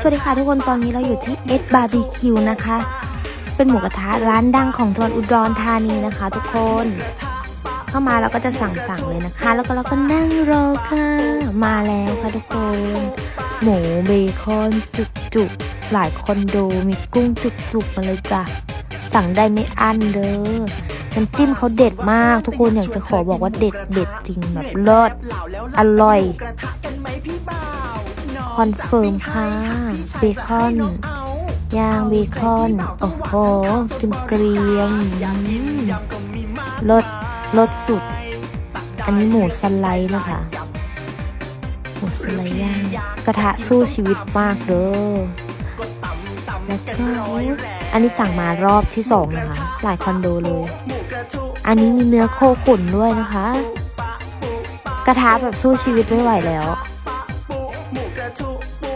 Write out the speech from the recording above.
สวัสดีค่ะทุกคนตอนนี้เราอยู่ที่ S BBQ นะคะ เป็นหมูกระทะร้านดังของจังหวัดอุดรธานีนะคะ ทุกคน เข้ามาเราก็จะสั่งสั่งเลยนะคะ แล้วก็เราก็นั่งรอค่ะ มาแล้วค่ะทุกคน หมูเบคอนจุกจุกๆหลายคอนโดมีกุ้งจุกจุกๆมาเลยจ้ะสั่งได้ไม่อั้นเด้อน้ำจิ้มเขาเด็ดมากทุกคนอยากจะขอบอกว่าเด็ดเด็ดจริงแบบเลิศอร่อย คอนเฟิร์มค่ะ เบคอนย่างเบคอน โอ้โหกิมเกรียมอืมรสรสสุด อันนี้หมูสไลด์นะคะหมูสไลด์ย่างกระทะสู้ชีวิตมากเด้อแล้วก็อันนี้สั่งมารอบที่สองนะคะ หลายคอนโดเลย อันนี้มีเนื้อโคขุนด้วยนะคะ กระทะแบบสู้ชีวิตไม่ไหวแล้ว that too.